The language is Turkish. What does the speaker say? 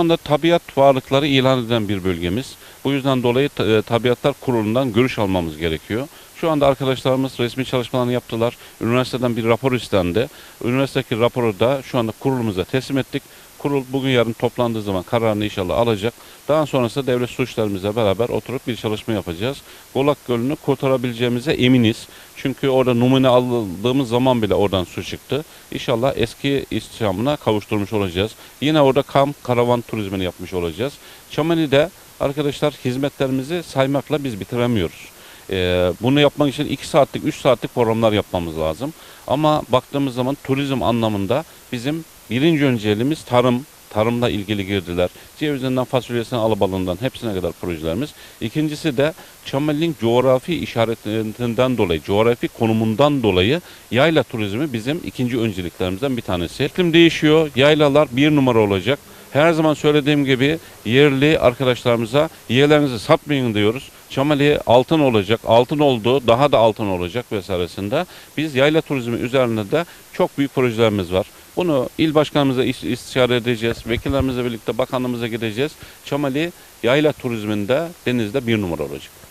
anda tabiat varlıkları ilan edilen bir bölgemiz. Bu yüzden dolayı e, Tabiatlar Kurulu'ndan görüş almamız gerekiyor. Şu anda arkadaşlarımız resmi çalışmalarını yaptılar. Üniversiteden bir rapor istendi. Üniversitedeki raporu da şu anda kurulumuza teslim ettik. Kurul bugün yarın toplandığı zaman kararını inşallah alacak. Daha sonrasında devlet suçlarımızla beraber oturup bir çalışma yapacağız. Golak Gölü'nü kurtarabileceğimize eminiz. Çünkü orada numune aldığımız zaman bile oradan su çıktı. İnşallah eski istihdamına kavuşturmuş olacağız. Yine orada kamp, karavan turizmini yapmış olacağız. Çameli'de arkadaşlar hizmetlerimizi saymakla biz bitiremiyoruz. Ee, bunu yapmak için 2 saatlik, 3 saatlik programlar yapmamız lazım. Ama baktığımız zaman turizm anlamında bizim birinci önceliğimiz tarım, tarımla ilgili girdiler. Cevizinden, fasulyesinden, alabalığından hepsine kadar projelerimiz. İkincisi de Çameli'nin coğrafi işaretinden dolayı, coğrafi konumundan dolayı yayla turizmi bizim ikinci önceliklerimizden bir tanesi. İklim değişiyor, yaylalar bir numara olacak. Her zaman söylediğim gibi yerli arkadaşlarımıza yerlerinizi satmayın diyoruz. Çamali altın olacak, altın oldu, daha da altın olacak vesairesinde. Biz yayla turizmi üzerinde de çok büyük projelerimiz var. Bunu il başkanımıza is- istişare edeceğiz, vekillerimizle birlikte bakanlığımıza gideceğiz. Çamali yayla turizminde denizde bir numara olacak.